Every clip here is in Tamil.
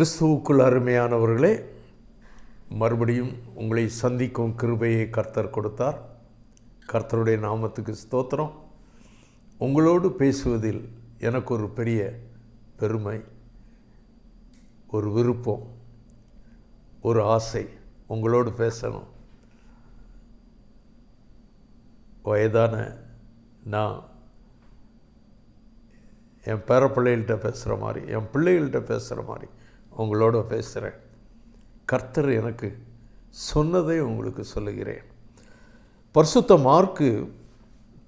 கிறிஸ்துவுக்குள் அருமையானவர்களே மறுபடியும் உங்களை சந்திக்கும் கிருபையை கர்த்தர் கொடுத்தார். கர்த்தருடைய நாமத்துக்கு ஸ்தோத்திரம். உங்களோடு பேசுவதில் எனக்கு ஒரு பெரிய பெருமை ஒரு விருப்பம் ஒரு ஆசை. உங்களோடு பேசணும். வயதான நான் என் பேரப்பிள்ளைகள்கிட்ட பேசுகிற மாதிரி என் பிள்ளைகள்கிட்ட பேசுகிற மாதிரி. உங்களோட பேசுகிறேன் கர்த்தர் எனக்கு சொன்னதை உங்களுக்கு சொல்லுகிறேன். பரிசுத்த மார்க்கு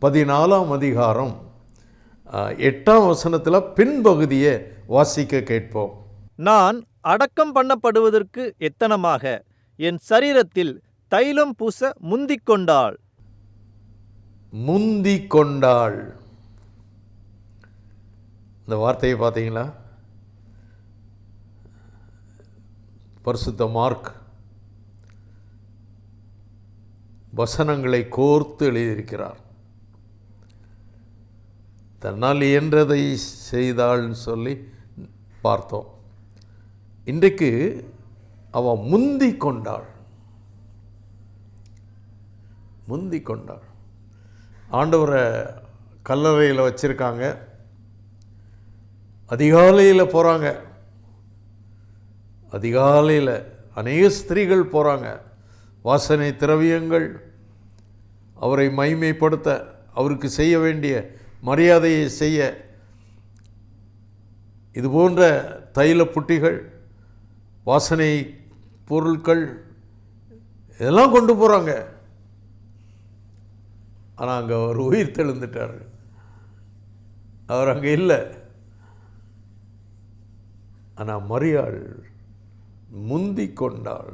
பதினாலாம் அதிகாரம் எட்டாம் வசனத்தில் பின்பகுதியை வாசிக்க கேட்போம். நான் அடக்கம் பண்ணப்படுவதற்கு எத்தனமாக? என் சரீரத்தில் தைலம் பூச முந்திக் கொண்டாள். முந்தி கொண்டாள். இந்த வார்த்தையை பார்த்தீங்களா? பரிசுத்த மார்க். வசனங்களை கோர்த்து எழுதியிருக்கிறார். தன்னால் இயன்றதை செய்தாள்னு சொல்லி பார்த்தோம். இன்றைக்கு அவள் முந்தி கொண்டாள். முந்தி கொண்டாள். ஆண்டவரை கல்லறையில் வச்சுருக்காங்க. அதிகாலையில் போகிறாங்க அதிகாலையில் அநேக ஸ்திரீகள் போகிறாங்க வாசனை திரவியங்கள். அவரை மைமைப்படுத்த அவருக்கு செய்ய வேண்டிய மரியாதையை செய்ய இது போன்ற தைல புட்டிகள் வாசனை பொருட்கள் இதெல்லாம் கொண்டு போகிறாங்க ஆனால் அங்கே அவர் உயிர் தெழுந்துட்டார். அவர் அங்கே இல்லை. ஆனால் மரியாள் முந்தி கொண்டாள்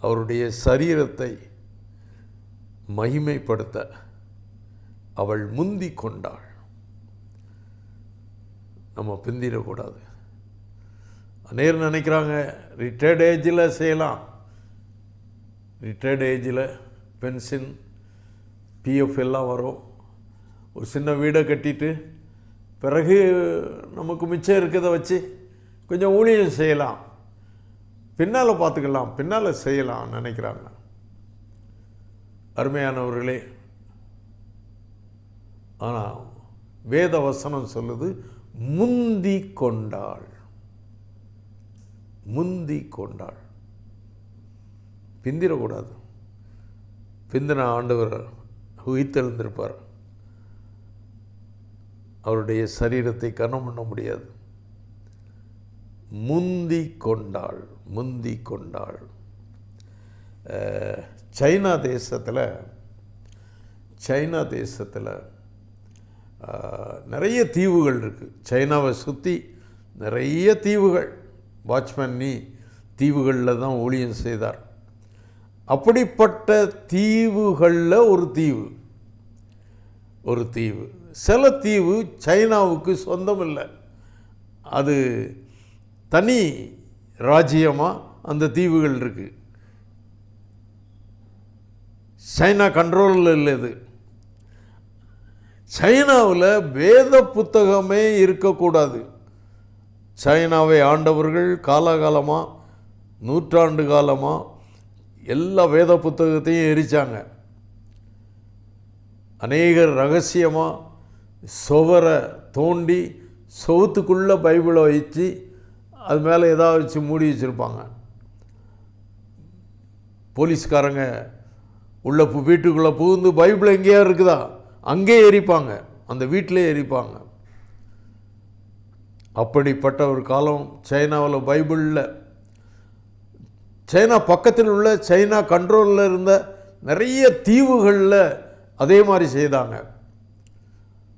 அவருடைய சரீரத்தை மகிமைப்படுத்த அவள் முந்தி கொண்டாள் நம்ம பிந்திடக்கூடாது. நேர் நினைக்கிறாங்க ரிட்டையர்ட் ஏஜில் செய்யலாம். ரிட்டையர்ட் ஏஜில் பென்ஷன் பிஎஃப் எல்லாம் வரும். ஒரு சின்ன வீடை கட்டிட்டு பிறகு நமக்கு மிச்சம் இருக்கிறத வச்சு கொஞ்சம் ஊழியம் செய்யலாம். பின்னால் பார்த்துக்கலாம் பின்னால் செய்யலாம் நினைக்கிறாங்க. அருமையானவர்களே ஆனால் வேத வசனம் சொல்லுது முந்தி கொண்டாள். முந்தி கொண்டாள். பிந்திரக்கூடாது பிந்தின ஆண்டவர் உயிர்த்தெழுந்திருப்பார். அவருடைய சரீரத்தை கனம் பண்ண முடியாது. முந்தி கொண்டாள் முந்தி கொண்டாள் சைனா தேசத்தில் சைனா தேசத்தில் நிறைய தீவுகள் இருக்குது சைனாவை சுற்றி நிறைய தீவுகள். வாட்ச்மேன் நீ தீவுகளில் தான் ஊழியம் செய்தார். அப்படிப்பட்ட தீவுகளில் ஒரு தீவு ஒரு தீவு. சில தீவு சைனாவுக்கு சொந்தம் இல்லை அது தனி ராஜ்யமாக அந்த தீவுகள் இருக்குது சைனா கண்ட்ரோலில் இல்லை இது. சைனாவில் வேத புத்தகமே இருக்கக்கூடாது. சைனாவை ஆண்டவர்கள் காலாகாலமாக நூற்றாண்டு காலமாக எல்லா வேத புத்தகத்தையும் எரிச்சாங்க. அநேகர் ரகசியமாக சுவரை தோண்டி சுவத்துக்குள்ளே பைபிளை வச்சு அது மேலே ஏதாவது வச்சு மூடி வச்சுருப்பாங்க. போலீஸ்காரங்க உள்ள பு வீட்டுக்குள்ளே புகுந்து பைபிள் எங்கேயா இருக்குதா? அங்கே எரிப்பாங்க. அந்த வீட்டிலே எரிப்பாங்க. அப்படிப்பட்ட ஒரு காலம் சைனாவில் பைபிளில். சைனா பக்கத்தில் உள்ள சைனா கண்ட்ரோலில் இருந்த நிறைய தீவுகளில் அதே மாதிரி செய்தாங்க.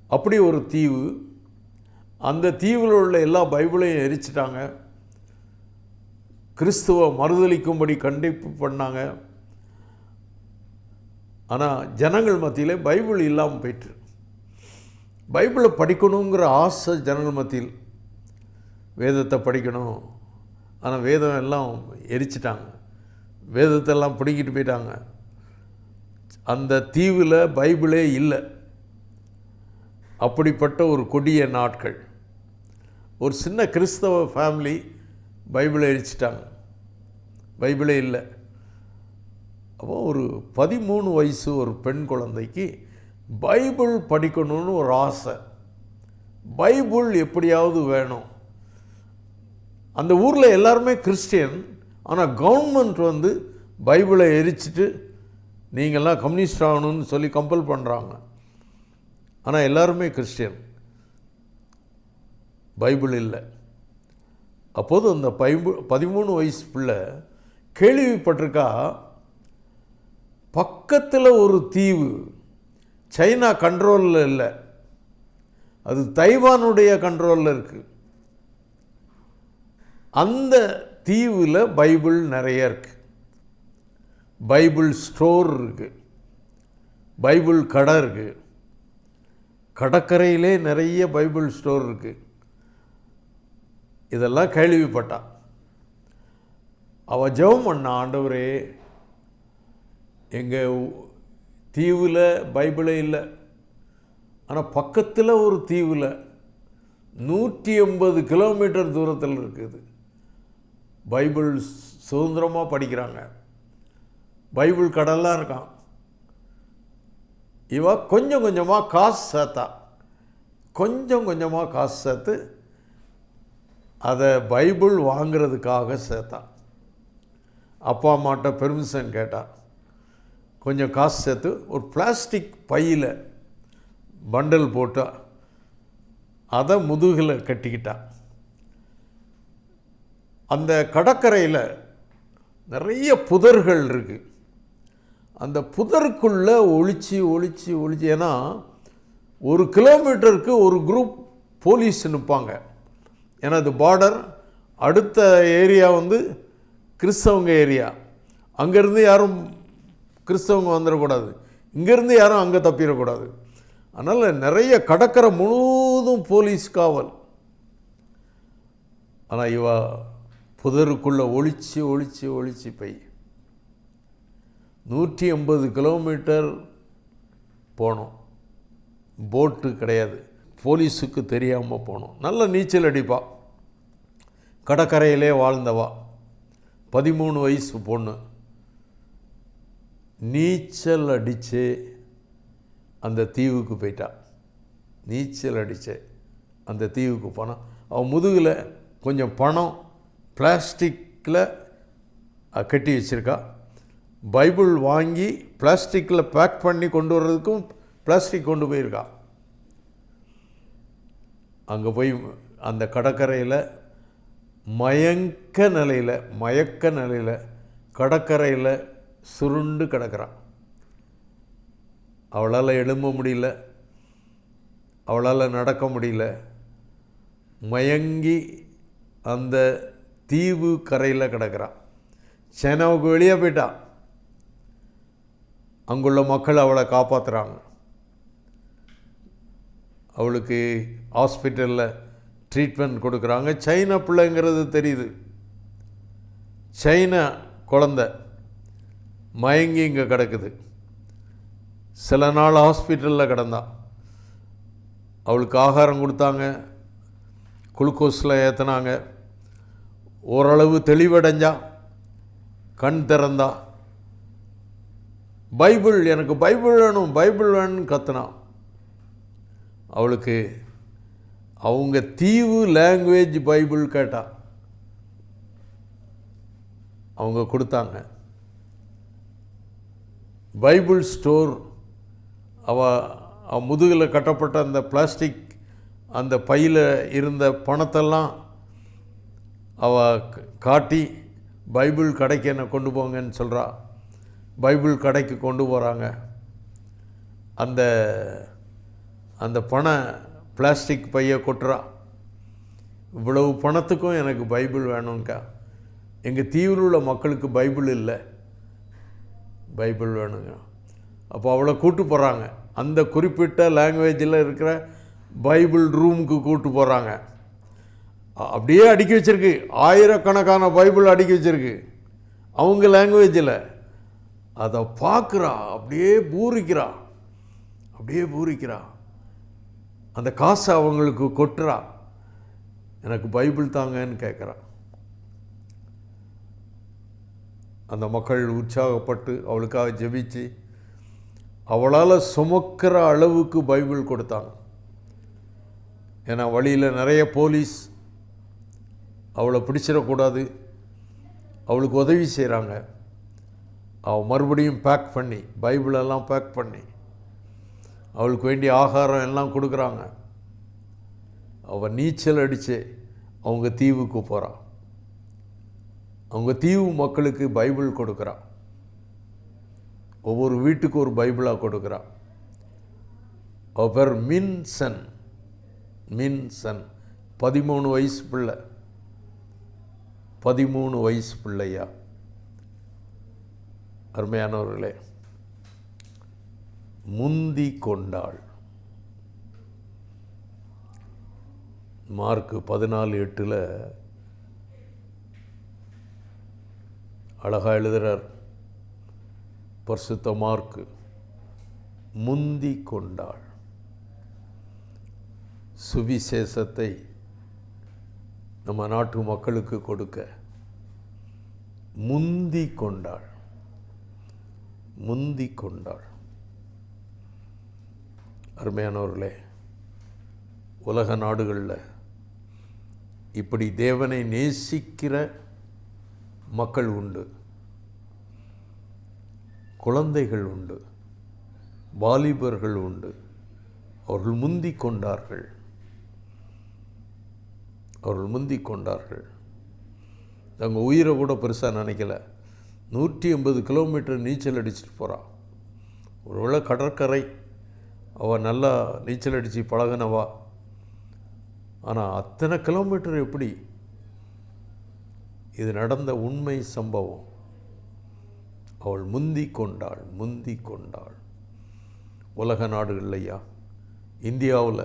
அப்படி ஒரு தீவு அந்த தீவில் உள்ள எல்லா பைபிளையும் எரிச்சிட்டாங்க. கிறிஸ்துவ மறுதளிக்கும்படி கண்டிப்பு பண்ணாங்க. ஆனால் ஜனங்கள் மத்தியில் பைபிள் இல்லாமல் போயிட்டு. பைபிளை படிக்கணுங்கிற ஆசை ஜனங்கள் மத்தியில். வேதத்தை படிக்கணும். ஆனால் வேதம் எல்லாம் எரிச்சிட்டாங்க. வேதத்தை எல்லாம் பிடிக்கிட்டு போயிட்டாங்க. அந்த தீவில் பைபிளே இல்லை. அப்படிப்பட்ட ஒரு கொடிய நாட்கள். ஒரு சின்ன கிறிஸ்தவ ஃபேமிலி பைபிளை எரிச்சிட்டாங்க. பைபிளே இல்லை. அப்போ ஒரு பதிமூணு வயசு ஒரு பெண் குழந்தைக்கு பைபிள் படிக்கணும்னு ஒரு ஆசை. பைபிள் எப்படியாவது வேணும். அந்த ஊரில் எல்லாருமே கிறிஸ்டியன். ஆனால் கவர்மெண்ட் வந்து பைபிளை எரிச்சிட்டு நீங்கள்லாம் கம்யூனிஸ்ட் ஆகணும்னு சொல்லி கம்பல் பண்ணுறாங்க ஆனால் எல்லாருமே கிறிஸ்டியன். பைபிள் இல்லை. அப்போது அந்த பைபிள் பதிமூணு வயசு பிள்ளை கேள்விப்பட்டிருக்கா பக்கத்தில் ஒரு தீவு சைனா கண்ட்ரோலில் இல்லை. அது தைவானுடைய கண்ட்ரோலில் இருக்குது அந்த தீவில் பைபிள் நிறைய இருக்குது பைபிள் ஸ்டோர் இருக்குது பைபிள் கடை இருக்குது கடற்கரையிலே நிறைய பைபிள் ஸ்டோர் இருக்குது இதெல்லாம் கேள்விப்பட்டான் அவள் ஜெபம் பண்ண ஆண்டவரே எங்கள் தீவில் பைபிளே இல்லை. ஆனால் பக்கத்தில் ஒரு தீவில் நூற்றி எண்பது கிலோமீட்டர் தூரத்தில் இருக்குது. பைபிள் சுதந்திரமாக படிக்கிறாங்க. பைபிள் கடலாக இருக்கான். இவ கொஞ்சம் கொஞ்சமாக காசு சேர்த்தா. கொஞ்சம் கொஞ்சமாக காசு சேர்த்து அதை பைபிள் வாங்கிறதுக்காக சேர்த்தா அப்பா அம்மாட்ட பெர்மிஷன் கேட்டான் கொஞ்சம் காசு சேர்த்து ஒரு பிளாஸ்டிக் பையில் பண்டல் போட்டால் அதை முதுகில் கட்டிக்கிட்டான் அந்த கடற்கரையில் நிறைய புதர்கள் இருக்குது அந்த புதருக்குள்ளே ஒழிச்சு ஒழிச்சு ஒழிச்சு ஏன்னா ஒரு கிலோமீட்டருக்கு ஒரு குரூப் போலீஸ் நிற்பாங்க எனது அது பார்டர் அடுத்த ஏரியா வந்து கிறிஸ்தவங்க ஏரியா அங்கேருந்து யாரும் கிறிஸ்தவங்க வந்துடக்கூடாது. இங்கேருந்து யாரும் அங்கே தப்பிடக்கூடாது. அதனால் நிறைய கடற்கரை முழுவதும் போலீஸ் காவல். ஆனால் இவா புதருக்குள்ளே ஒழிச்சு ஒழிச்சு ஒழிச்சு போய் நூற்றி ஐம்பது கிலோமீட்டர் போனோம். போட்டு கிடையாது. போலீஸுக்கு தெரியாமல் போனோம். நல்ல நீச்சல் அடிப்பா. கடற்கரையிலே வாழ்ந்தவா. பதிமூணு வயசு பொண்ணு. நீச்சல் அடித்து அந்த தீவுக்கு போயிட்டா. நீச்சல் அடித்து அந்த தீவுக்கு போனான் அவன் முதுகில் கொஞ்சம் பணம் பிளாஸ்டிக்கில் கட்டி வச்சுருக்கா. பைபிள் வாங்கி பிளாஸ்டிக்கில் பேக் பண்ணி கொண்டு வர்றதுக்கும் பிளாஸ்டிக் கொண்டு போயிருக்கா. அங்கே போய் அந்த கடற்கரையில் மயக்க நிலையில் மயக்க நிலையில் கடற்கரையில் சுருண்டு கிடக்கிறான். அவளால் எழும்ப முடியல. அவளால் நடக்க முடியல. மயங்கி அந்த தீவு கரையில் கிடக்கிறான். சேனாவுக்கு வெளியே போயிட்டான். அங்குள்ள மக்கள் அவளை காப்பாற்றுறாங்க அவளுக்கு ஹாஸ்பிட்டலில் ட்ரீட்மெண்ட் கொடுக்குறாங்க. சைனா பிள்ளைங்கிறது தெரியுது. சைனா குழந்த மயங்கி இங்கே கிடக்குது. சில நாள் ஹாஸ்பிட்டலில் கிடந்தா. அவளுக்கு ஆகாரம் கொடுத்தாங்க. குளுக்கோஸில் ஏற்றினாங்க ஓரளவு தெளிவடைஞ்சா கண் திறந்தா. பைபிள் எனக்கு பைபிள் வேணும் பைபிள் வேணும்னு கத்துனான் அவளுக்கு அவங்க தீவு லாங்குவேஜ் பைபிள் கேட்டா. அவங்க கொடுத்தாங்க. பைபிள் ஸ்டோர் அவ முதுகில் கட்டப்பட்ட அந்த பிளாஸ்டிக் அந்த பையில் இருந்த பணத்தெல்லாம் அவ காட்டி பைபிள் கடைக்கு என்னை கொண்டு போங்கன்னு சொல்கிறா பைபிள் கடைக்கு கொண்டு போகிறாங்க அந்த அந்த பணம் பிளாஸ்டிக் பையை கொட்டுறா. இவ்வளவு பணத்துக்கும் எனக்கு பைபிள் வேணும்க்கா. எங்கள் தீவில் உள்ள மக்களுக்கு பைபிள் இல்லை. பைபிள் வேணுங்க. அப்போ அவளை கூட்டு போகிறாங்க அந்த குறிப்பிட்ட லாங்குவேஜில் இருக்கிற பைபிள் ரூமுக்கு கூட்டு போகிறாங்க அப்படியே அடுக்கி வச்சுருக்கு. ஆயிரக்கணக்கான பைபிள் அடுக்கி வச்சுருக்கு. அவங்க லாங்குவேஜில். அதை பார்க்குறா அப்படியே பூரிக்கிறா. அப்படியே பூரிக்கிறா. அந்த காசை அவங்களுக்கு கொட்டுறா. எனக்கு பைபிள் தாங்கன்னு கேட்குறான் அந்த மக்கள் உற்சாகப்பட்டு அவளுக்காக ஜெபிச்சு அவளால் சுமக்கிற அளவுக்கு பைபிள் கொடுத்தாங்க. ஏன்னா வழியில் நிறைய போலீஸ் அவளை பிடிச்சிடக்கூடாது. அவளுக்கு உதவி செய்கிறாங்க அவள் மறுபடியும் பேக் பண்ணி பைபிளெல்லாம் பேக் பண்ணி அவளுக்கு வேண்டிய ஆகாரம் எல்லாம் கொடுக்குறாங்க. அவள் நீச்சல் அடித்து அவங்க தீவுக்கு போகிறான் அவங்க தீவு மக்களுக்கு பைபிள் கொடுக்குறான் ஒவ்வொரு வீட்டுக்கு ஒரு பைபிளாக கொடுக்குறான் அவர் பேர் மின் சன் மின் சன் பதிமூணு வயசு பிள்ளை. பதிமூணு வயசு பிள்ளையா. அருமையானவர்களே. முந்தி கொண்டாள். மார்க் பதினாலு எட்டில் அழகாக எழுதுகிறார் பரிசுத்த மார்க்கு. முந்தி கொண்டாள். சுவிசேஷத்தை நம்ம நாட்டு மக்களுக்கு கொடுக்க முந்தி கொண்டாள். முந்தி கொண்டாள். அருமையானவர்களே உலக நாடுகளில் இப்படி தேவனை நேசிக்கிற மக்கள் உண்டு. குழந்தைகள் உண்டு. வாலிபர்கள் உண்டு. அவர்கள் முந்தி கொண்டார்கள். அவர்கள் முந்தி கொண்டார்கள். அவங்க உயிரை கூட பெருசாக நினைக்கல. நூற்றி ஐம்பது கிலோமீட்டர் நீச்சல் அடிச்சுட்டு போகிறான் ஒருவேளை கடற்கரை அவள் நல்லா நீச்சல் அடித்து பழகினவா. ஆனால் அத்தனை கிலோமீட்டர் எப்படி? இது நடந்த உண்மை சம்பவம். அவள் முந்தி கொண்டாள் முந்தி கொண்டாள். உலக நாடுகள்லையா இந்தியாவில்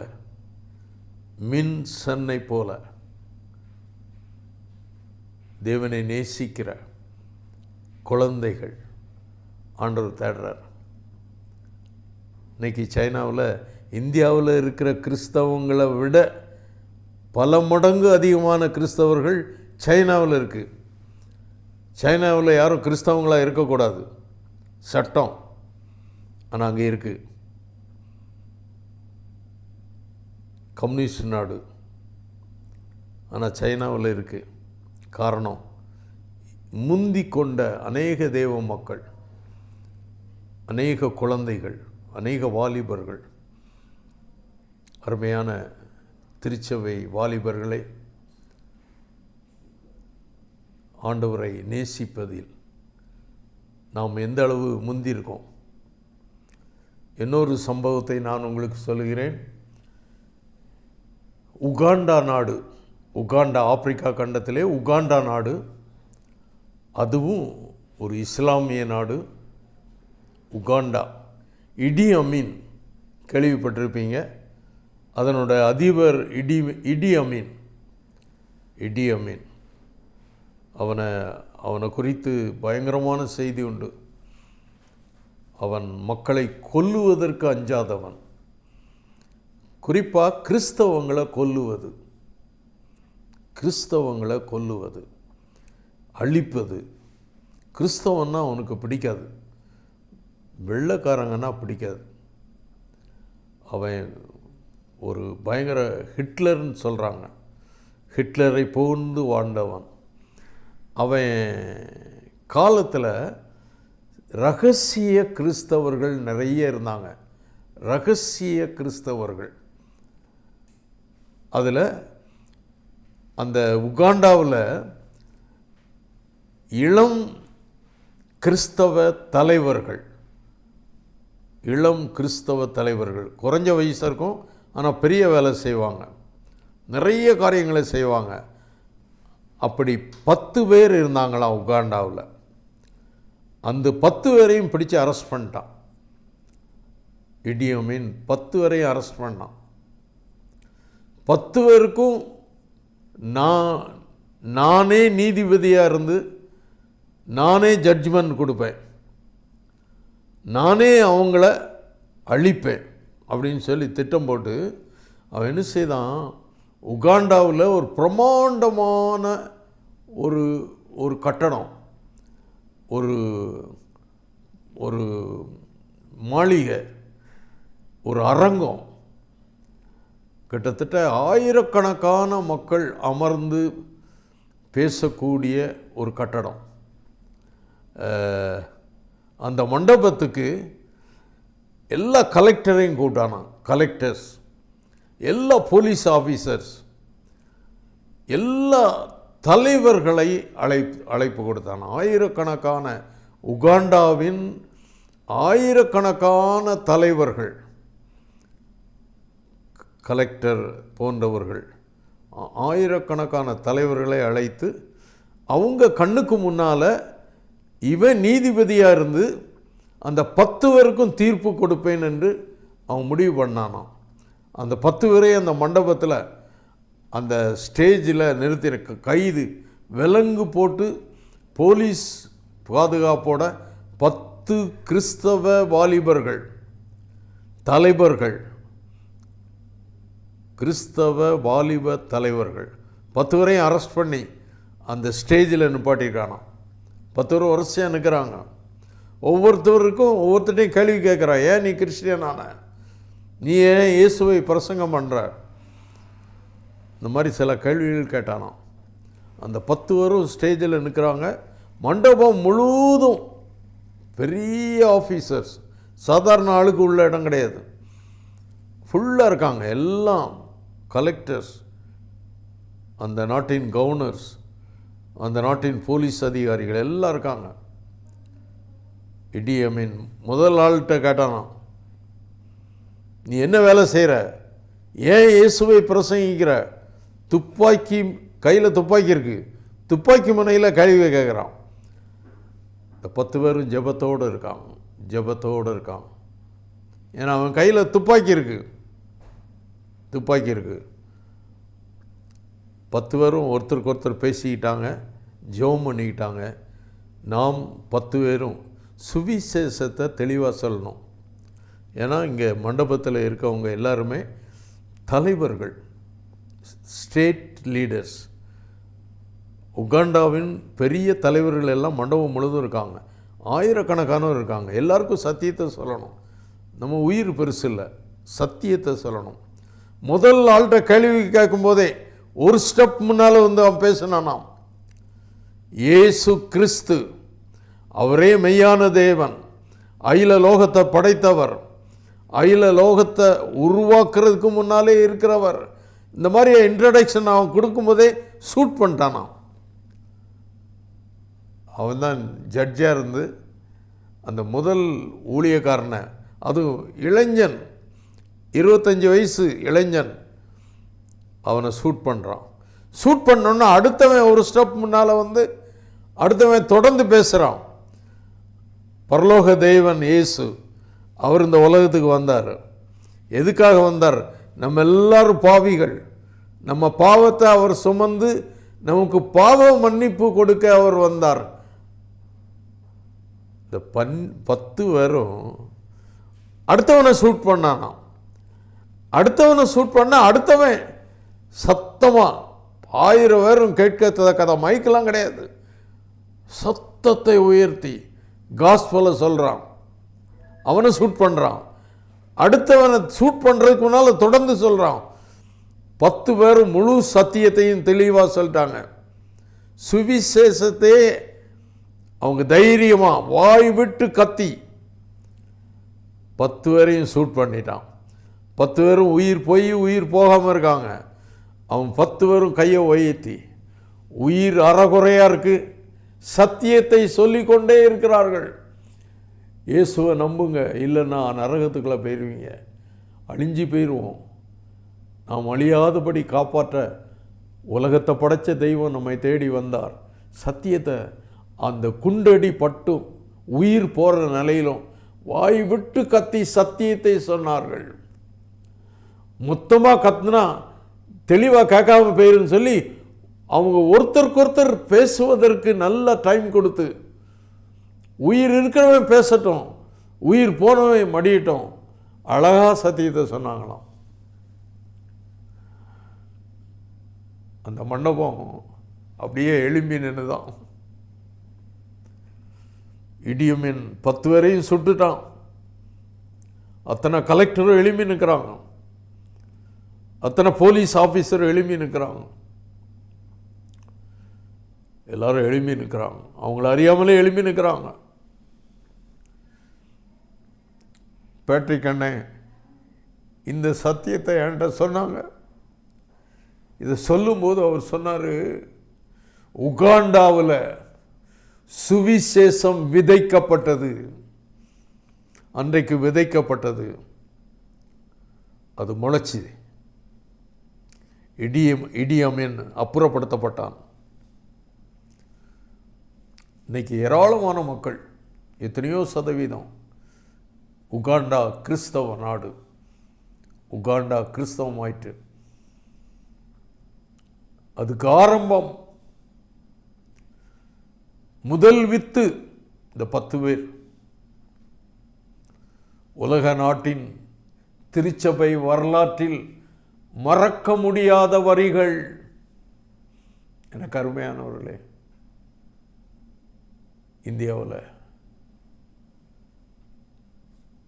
மின் சென்னை போல. தேவனை நேசிக்கிற குழந்தைகள் ஆண்டவர் தேடுறார். இன்னைக்கு சைனாவில் இந்தியாவில் இருக்கிற கிறிஸ்தவங்களை விட பல மடங்கு அதிகமான கிறிஸ்தவர்கள் சைனாவில் இருக்குது சைனாவில் யாரும் கிறிஸ்தவங்களாக இருக்கக்கூடாது. சட்டம் ஆனால் அங்கே இருக்குது கம்யூனிஸ்ட் நாடு ஆனால் சைனாவில் இருக்குது காரணம் முந்தி கொண்ட அநேக தெய்வ மக்கள் அநேக குழந்தைகள் அநேக வாலிபர்கள் அருமையான திருச்சபை வாலிபர்களை ஆண்டவரை நேசிப்பதில் நாம் எந்த அளவு முந்திருக்கோம் இன்னொரு சம்பவத்தை நான் உங்களுக்கு சொல்லுகிறேன். உகாண்டா நாடு உகாண்டா ஆப்பிரிக்கா கண்டத்திலே உகாண்டா நாடு அதுவும் ஒரு இஸ்லாமிய நாடு உகாண்டா. இடி அமீன் கேள்விப்பட்டிருப்பீங்க. அதனோட அதிபர் இடி இடி அமீன். இடி அமீன். அவனை அவனை குறித்து பயங்கரமான செய்தி உண்டு. அவன் மக்களை கொல்லுவதற்கு அஞ்சாதவன். குறிப்பாக கிறிஸ்தவங்களை கொல்லுவது. கிறிஸ்தவங்களை கொல்லுவது. அழிப்பது. கிறிஸ்தவன்னா அவனுக்கு பிடிக்காது. வெள்ளக்காரங்கன்னா பிடிக்காது. அவன் ஒரு பயங்கர ஹிட்லர்னு சொல்கிறாங்க ஹிட்லரை புகுந்து வாழ்ந்தவன். அவன் காலத்தில் ரகசிய கிறிஸ்தவர்கள் நிறைய இருந்தாங்க. ரகசிய கிறிஸ்தவர்கள். அதில் அந்த உகாண்டாவில் இளம் கிறிஸ்தவ தலைவர்கள். இளம் கிறிஸ்தவ தலைவர்கள். குறைஞ்ச வயசாக இருக்கும் ஆனால் பெரிய வேலை செய்வாங்க. நிறைய காரியங்களை செய்வாங்க. அப்படி பத்து பேர் இருந்தாங்களாம் உகாண்டாவில். அந்த பத்து பேரையும் பிடிச்சி அரெஸ்ட் பண்ணிட்டான். இடியோமின் பத்து பேரையும் அரெஸ்ட் பண்ணான். பத்து பேருக்கும் நான் நானே நீதிபதியாக இருந்து நானே ஜட்ஜ்மெண்ட் கொடுப்பேன். நானே அவங்கள அழிப்பேன் அப்படின்னு சொல்லி திட்டம் போட்டு அவன் என்ன செய்தான்? உகாண்டாவில் ஒரு பிரமாண்டமான ஒரு ஒரு கட்டடம் ஒரு ஒரு மாளிகை ஒரு அரங்கம். கிட்டத்தட்ட ஆயிரக்கணக்கான மக்கள் அமர்ந்து பேசக்கூடிய ஒரு கட்டடம். அந்த மண்டபத்துக்கு எல்லா கலெக்டரையும் கூட்டானான் கலெக்டர்ஸ் எல்லா போலீஸ் ஆஃபீஸர்ஸ் எல்லா தலைவர்களை அழை அழைப்பு கொடுத்தான் ஆயிரக்கணக்கான உகாண்டாவின் ஆயிரக்கணக்கான தலைவர்கள் கலெக்டர் போன்றவர்கள் ஆயிரக்கணக்கான தலைவர்களை அழைத்து அவங்க கண்ணுக்கு முன்னால் இவன் நீதிபதியாக இருந்து அந்த பத்து பேருக்கும் தீர்ப்பு கொடுப்பேன் என்று அவன் முடிவு பண்ணானாம். அந்த பத்து பேரையும் அந்த மண்டபத்தில் அந்த ஸ்டேஜில் நிறுத்தின கைது விலங்கு போட்டு போலீஸ் பாதுகாப்போட பத்து கிறிஸ்தவ வாலிபர்கள் தலைவர்கள் கிறிஸ்தவ வாலிப தலைவர்கள் பத்து பேரையும் அரெஸ்ட் பண்ணி அந்த ஸ்டேஜில் நிப்பாட்டியிருக்கானான் பத்து ஒரு வரிசையாக நிற்கிறாங்க ஒவ்வொருத்தவருக்கும் ஒவ்வொருத்தட்டையும் கேள்வி கேட்குறா ஏன் நீ கிறிஸ்டியனான? நீ ஏன் இயேசுவை பிரசங்கம் பண்ணுற இந்த மாதிரி சில கேள்விகள் கேட்டானாம். அந்த பத்து வரும் ஸ்டேஜில் நிற்கிறாங்க மண்டபம் முழுவதும் பெரிய ஆஃபீஸர்ஸ் சாதாரண ஆளுக்கு உள்ள இடம் கிடையாது. ஃபுல்லாக இருக்காங்க எல்லாம் கலெக்டர்ஸ் அந்த நாட்டின் கவர்னர்ஸ் அந்த நாட்டின் போலீஸ் அதிகாரிகள் எல்லாம் இருக்காங்க. இடிஎம்மின் முதல் ஆள்கிட்ட கேட்டானா நீ என்ன வேலை செய்கிற ஏன் இயேசுவை பிரசங்கிக்கிற? துப்பாக்கி கையில் துப்பாக்கி இருக்குது துப்பாக்கி முனையில் கழிவை கேட்குறான். இந்த பத்து பேரும் ஜெபத்தோடு இருக்காங்க. ஜெபத்தோடு இருக்கான் ஏன்னா அவன் கையில் துப்பாக்கி இருக்குது துப்பாக்கி இருக்குது பத்து பேரும் ஒருத்தருக்கு ஒருத்தர் பேசிக்கிட்டாங்க ஜெபம் பண்ணிக்கிட்டாங்க. நாம் பத்து பேரும் சுவிசேஷத்தை தெளிவாக சொல்லணும். ஏன்னா இங்கே மண்டபத்தில் இருக்கவங்க எல்லாருமே தலைவர்கள் ஸ்டேட் லீடர்ஸ். உகாண்டாவின் பெரிய தலைவர்கள் எல்லாம் மண்டபம் முழுதும் இருக்காங்க. ஆயிரக்கணக்கானவர் இருக்காங்க. எல்லாருக்கும் சத்தியத்தை சொல்லணும். நம்ம உயிர் பெருசு இல்லை சத்தியத்தை சொல்லணும். முதல் ஆள்கிட்ட கேள்வி கேட்கும்போதே ஒரு ஸ்டெப் முன்னால் வந்து அவன் பேசினானாம். இயேசு கிறிஸ்து அவரே மெய்யான தேவன் அயில லோகத்தை படைத்தவர் அயில லோகத்தை உருவாக்குறதுக்கு முன்னாலே இருக்கிறவர். இந்த மாதிரி இன்ட்ரடக்ஷன் அவன் கொடுக்கும்போதே ஷூட் பண்ணிட்டானாம். அவன் தான் ஜட்ஜாக இருந்து அந்த முதல் ஊழியக்காரனை அதுவும் இளைஞன் இருபத்தஞ்சி வயசு இளைஞன் அவனை ஷூட் பண்ணுறான் ஷூட் பண்ணோன்னா அடுத்தவன் ஒரு ஸ்டெப் முன்னால் வந்து அடுத்தவன் தொடர்ந்து பேசுகிறான் பரலோக தெய்வன் இயேசு அவர் இந்த உலகத்துக்கு வந்தார். எதுக்காக வந்தார்? நம்ம எல்லாரும் பாவிகள். நம்ம பாவத்தை அவர் சுமந்து நமக்கு பாவ மன்னிப்பு கொடுக்க அவர் வந்தார். இந்த பன் பத்து பேரும் அடுத்தவனை ஷூட் பண்ணானாம். அடுத்தவனை ஷூட் பண்ண அடுத்தவன் சத்தமாக ஆயிரம் பேரும் கேட்கத்தக்கத மைக்கெல்லாம் கிடையாது. சத்தத்தை உயர்த்தி காஸ்பலை சொல்கிறான் அவனை ஷூட் பண்ணுறான் அடுத்தவனை ஷூட் பண்ணுறதுக்கு முன்னால் தொடர்ந்து சொல்கிறான் பத்து பேரும் முழு சத்தியத்தையும் தெளிவாக சொல்லிட்டாங்க. சுவிசேஷத்தை அவங்க தைரியமாக வாய் விட்டு கத்தி பத்து பேரையும் ஷூட் பண்ணிட்டான். பத்து பேரும் உயிர் போய் உயிர் போகாமல் இருக்காங்க. அவன் பத்து பேரும் கையை உயர்த்தி உயிர் அறகுறையாக இருக்குது சத்தியத்தை சொல்லிக்கொண்டே இருக்கிறார்கள். இயேசுவை நம்புங்க. இல்லைன்னா நரகத்துக்குள்ளே போயிடுவீங்க அழிஞ்சு போயிடுவோம் நாம் அழியாதபடி காப்பாற்ற உலகத்தை படைச்ச தெய்வம் நம்மை தேடி வந்தார். சத்தியத்தை அந்த குண்டடி பட்டும் உயிர் போகிற நிலையிலும் வாய் விட்டு கத்தி சத்தியத்தை சொன்னார்கள். மொத்தமாக கத்துனா தெளிவாக கேட்காம போயிருன்னு சொல்லி அவங்க ஒருத்தருக்கு ஒருத்தர் பேசுவதற்கு நல்ல டைம் கொடுத்து உயிர் இருக்கிறவன் பேசட்டும் உயிர் போனவன் மடியட்டும் அழகா சத்தியத்தை சொன்னாங்களாம். அந்த மண்டபம் அப்படியே எழும்பி நின்றுதான் இடியமின் பத்து பேரையும் சுட்டுட்டான். அத்தனை கலெக்டரும் எழும்பி நிற்கிறாங்க அத்தனை போலீஸ் ஆஃபீஸர் எழுப்பி நிற்கிறாங்க. எல்லாரும் எழுப்பி நிற்கிறாங்க. அவங்கள அறியாமலே எழுப்பி நிற்கிறாங்க. பேட்ரிக் அண்ணன் இந்த சத்தியத்தை என்கிட்ட சொன்னாங்க. இதை சொல்லும்போது அவர் சொன்னார் உகாண்டாவில் சுவிசேஷம் விதைக்கப்பட்டது. அன்றைக்கு விதைக்கப்பட்டது. அது முளைச்சிது. இடியம் இடியமின் அப்புறப்படுத்தப்பட்டான். இன்றைக்கி ஏராளமான மக்கள் எத்தனையோ சதவீதம் உகாண்டா கிறிஸ்தவ நாடு உகாண்டா கிறிஸ்தவம் அதுக்கு ஆரம்பம் முதல் வித்து இந்த பத்து பேர். உலக நாட்டின் திருச்சபை வரலாற்றில் மறக்க முடியாத வரிகள். எனக்கு அருமையானவர்களே இந்தியாவில்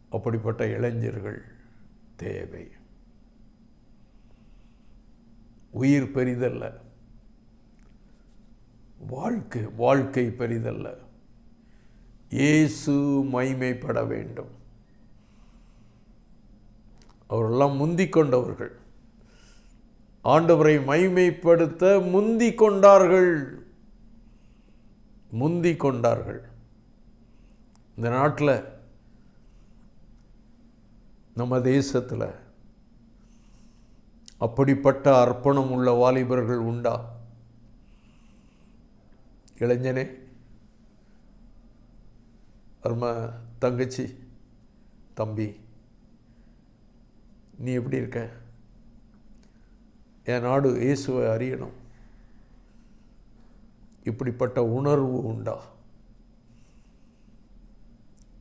அப்படிப்பட்ட இளைஞர்கள் தேவை. உயிர் பெரிதல்ல. வாழ்க்கை வாழ்க்கை பெரிதல்ல. இயேசு மைமைப்பட வேண்டும். அவரெல்லாம் முந்திக் கொண்டவர்கள். ஆண்டவரை மைமைப்படுத்த முந்தி கொண்டார்கள். முந்தி கொண்டார்கள். இந்த நாட்டில் நம்ம தேசத்தில் அப்படிப்பட்ட அர்ப்பணம் உள்ள வாலிபர்கள் உண்டா? இளைஞனே அரும தங்கச்சி தம்பி நீ எப்படி இருக்க? என் நாடு இயேசுவை அறியணும். இப்படிப்பட்ட உணர்வு உண்டா?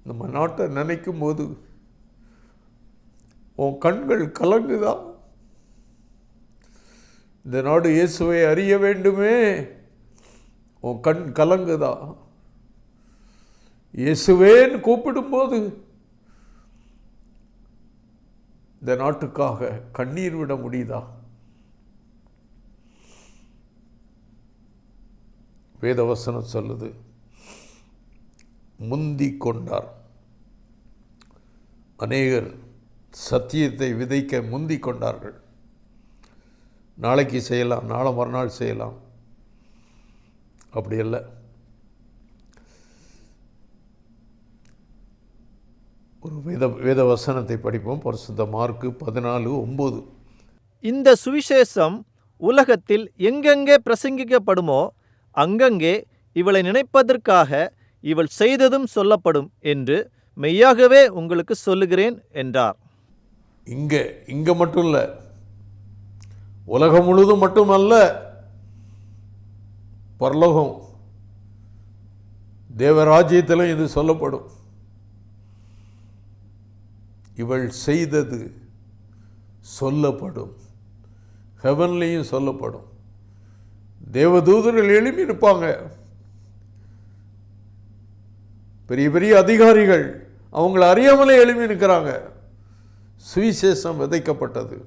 நம்ம நாட்டை நினைக்கும் போது உன் கண்கள் கலங்குதா? இந்த நாடு இயேசுவை அறிய வேண்டுமே? உன் கண் கலங்குதா? இயேசுவேன்னு கூப்பிடும்போது இந்த நாட்டுக்காக கண்ணீர் விட முடியுதா? வேதவசனம் சொல்லுது. முந்தி கொண்டார். அநேகர் சத்தியத்தை விதைக்க முந்தி கொண்டார்கள். நாளைக்கு செய்யலாம் நாளை மறுநாள் செய்யலாம். அப்படி இல்லை ஒரு வேத வேத வசனத்தை படிப்போம். பரிசுத்த மார்க்கு பதினாலு ஒம்பது. இந்த சுவிசேஷம் உலகத்தில் எங்கெங்கே பிரசங்கிக்கப்படுமோ அங்கங்கே இவளை நினைப்பதற்காக இவள் செய்ததும் சொல்லப்படும் என்று மெய்யாகவே உங்களுக்கு சொல்லுகிறேன் என்றார். இங்கே இங்கே மட்டும் இல்லை. உலகம் முழுதும் மட்டுமல்ல பரலோகம் தேவராஜ்யத்திலும் இது சொல்லப்படும். இவள் செய்தது சொல்லப்படும். ஹெவன்லேயும் சொல்லப்படும். தேவதூதர்கள் எழுப்பி இருப்பாங்க பெரிய பெரிய அதிகாரிகள் அவங்கள அறியாமலே எழுப்பி நிற்கிறாங்க. சுவிசேஷம் விதைக்கப்பட்டது.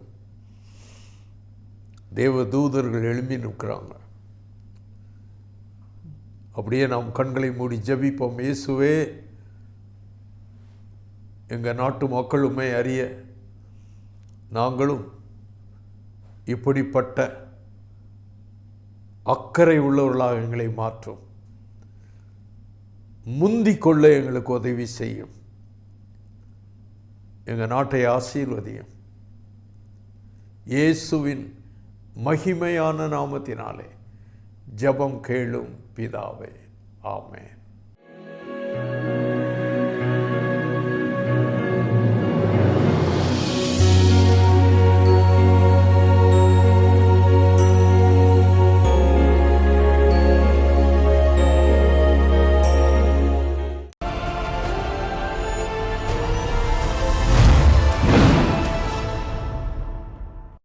தேவ தூதர்கள் எழும்பி நிற்கிறாங்க. அப்படியே நாம் கண்களை மூடி ஜெபிப்போம். இயேசுவே எங்கள் நாட்டு மக்களுமே அறிய நாங்களும் இப்படிப்பட்ட அக்கறை உள்ளவர்களாக எங்களை மாற்றும். முந்தி கொள்ள எங்களுக்கு உதவி செய்யும். எங்கள் நாட்டை ஆசீர்வதியும். இயேசுவின் மகிமையான நாமத்தினாலே ஜெபம் கேளும் பிதாவே. ஆமேன்.